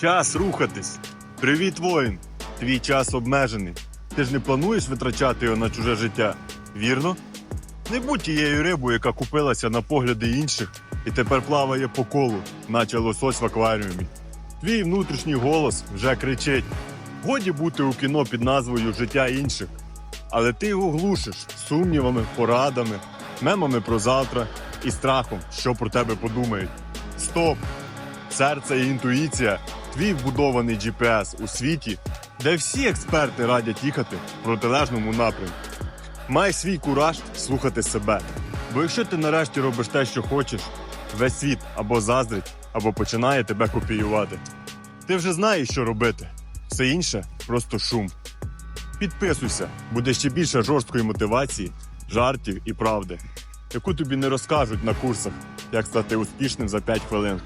Час рухатись. Привіт, воїн. Твій час обмежений. Ти ж не плануєш витрачати його на чуже життя, вірно? Не будь тією рибою, яка купилася на погляди інших і тепер плаває по колу, наче лосось в акваріумі. Твій внутрішній голос вже кричить: годі бути у кіно під назвою Життя інших. Але ти його глушиш сумнівами, порадами, мемами про завтра і страхом, що про тебе подумають. Стоп! Серце і інтуїція твій вбудований GPS у світі, де всі експерти радять їхати в протилежному напрямку. Май свій кураж слухати себе. Бо якщо ти нарешті робиш те, що хочеш, весь світ або заздрить, або починає тебе копіювати. Ти вже знаєш, що робити. Все інше просто шум. Підписуйся, буде ще більше жорсткої мотивації, жартів і правди, яку тобі не розкажуть на курсах, як стати успішним за 5 хвилин.